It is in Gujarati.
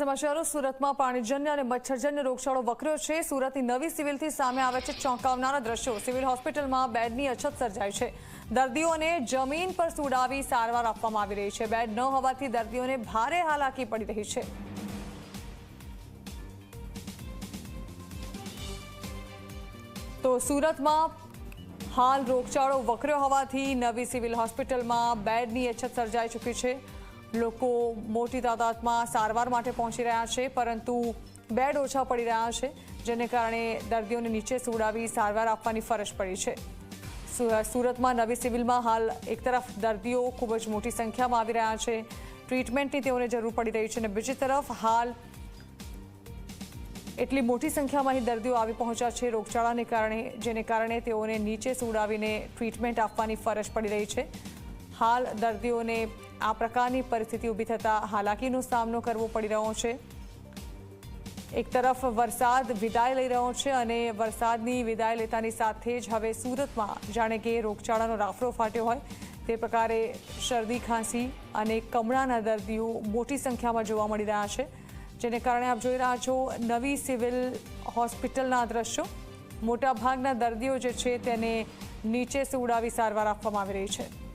સમાચારો, સુરતમાં પાણીજન્ય અને મચ્છરજન્ય રોગચાળો વકર્યો છે. સુરતની નવી સિવિલથી સામે આવે છે ચોંકાવનારા દ્રશ્યો. સિવિલ હોસ્પિટલમાં બેડની અછત સર્જાઈ છે. દર્દીઓને જમીન પર સુડાવી સારવાર આપવામાં આવી રહી છે. બેડ ન હોવાથી દર્દીઓને ભારે હાલાકી પડી રહી છે. તો સુરતમાં હાલ રોગચાળો વકર્યો હોવાથી નવી સિવિલ હોસ્પિટલમાં બેડની અછત સર્જાઈ ચૂકી છે. લોકો મોટી તાદાદમાં સારવાર માટે પહોંચી રહ્યા છે, પરંતુ બેડ ઓછા પડી રહ્યા છે, જેને કારણે દર્દીઓને નીચે સુવડાવી સારવાર આપવાની ફરજ પડી છે. સુરતમાં નવી સિવિલમાં હાલ એક તરફ દર્દીઓ ખૂબ જ મોટી સંખ્યામાં આવી રહ્યા છે, ટ્રીટમેન્ટની તેઓને જરૂર પડી રહી છે અને બીજી તરફ હાલ એટલી મોટી સંખ્યામાં અહીં દર્દીઓ આવી પહોંચ્યા છે રોગચાળાને કારણે, જેને કારણે તેઓને નીચે સુવડાવીને ટ્રીટમેન્ટ આપવાની ફરજ પડી રહી છે. હાલ દર્દીઓને આ પ્રકારની પરિસ્થિતિ ઊભી થતાં હાલાકીનો સામનો કરવો પડી રહ્યો છે. એક તરફ વરસાદ વિદાય લઈ રહ્યો છે અને વરસાદની વિદાય લેતાની સાથે જ હવે સુરતમાં જાણે કે રોગચાળાનો રાફડો ફાટ્યો હોય તે પ્રકારે શરદી, ખાંસી અને કમળાના દર્દીઓ મોટી સંખ્યામાં જોવા મળી રહ્યા છે. જેને કારણે આપ જોઈ રહ્યા છો નવી સિવિલ હોસ્પિટલના દ્રશ્યો. મોટાભાગના દર્દીઓ જે છે તેને નીચે સુવડાવી સારવાર આપવામાં આવી રહી છે.